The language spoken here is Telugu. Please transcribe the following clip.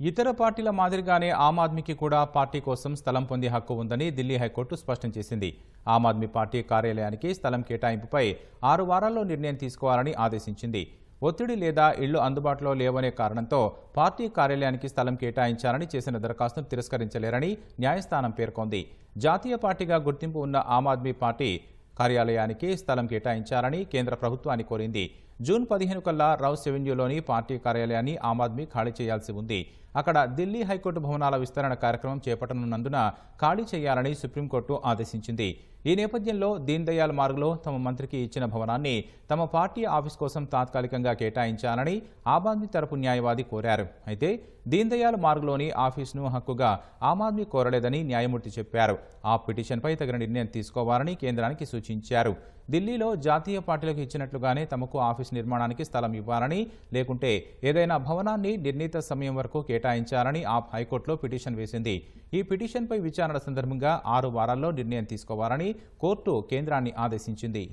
ఇతర పార్టీల మాదిరిగానే ఆమ్ ఆద్మీకి కూడా పార్టీ కోసం స్థలం పొందే హక్కు ఉందని ఢిల్లీ హైకోర్టు స్పష్టం చేసింది. ఆమ్ ఆద్మీ పార్టీ కార్యాలయానికి స్థలం కేటాయింపుపై ఆరు వారాల్లో నిర్ణయం తీసుకోవాలని ఆదేశించింది. ఒత్తిడి లేదా ఇళ్ళు అందుబాటులో లేవనే కారణంతో పార్టీ కార్యాలయానికి స్థలం కేటాయించాలని చేసిన దరఖాస్తును తిరస్కరించలేరని న్యాయస్థానం పేర్కొంది. జాతీయ పార్టీగా గుర్తింపు ఉన్న ఆమ్ ఆద్మీ పార్టీ కార్యాలయానికి స్థలం కేటాయించాలని కేంద్ర ప్రభుత్వాన్ని కోరింది. జూన్ పదిహేను కల్లా రౌస్ ఎవెన్యూలోని పార్టీ కార్యాలయాన్ని ఆమ్ ఆద్మీ ఖాళీ చేయాల్సి ఉంది. అక్కడ ఢిల్లీ హైకోర్టు భవనాల విస్తరణ కార్యక్రమం చేపట్టనున్నందున ఖాళీ చేయాలని సుప్రీంకోర్టు ఆదేశించింది. ఈ నేపథ్యంలో దీన్ దయాల్ మార్గ్లో తమ మంత్రికి ఇచ్చిన భవనాన్ని తమ పార్టీ ఆఫీస్ కోసం తాత్కాలికంగా కేటాయించాలని ఆమ్ ఆద్మీ తరపు న్యాయవాది కోరారు. అయితే దీన్ దయాల్ మార్గ్లోని ఆఫీసును హక్కుగా ఆమ్ ఆద్మీ కోరలేదని న్యాయమూర్తి చెప్పారు. ఆ పిటిషన్పై తగిన నిర్ణయం తీసుకోవాలని కేంద్రానికి సూచించారు. ఢిల్లీలో జాతీయ పార్టీలకు ఇచ్చినట్లుగానే తమకు ఆఫీస్ నిర్మాణానికి స్థలం ఇవ్వాలని లేకుంటే ఏదైనా భవనాన్ని నిర్ణీత సమయం వరకు కేటాయించాలని ఆ హైకోర్టులో పిటిషన్ వేసింది. ఈ పిటిషన్పై విచారణ సందర్భంగా ఆరు వారాల్లో నిర్ణయం తీసుకోవాలని కోర్టు కేంద్రాన్ని ఆదేశించింది.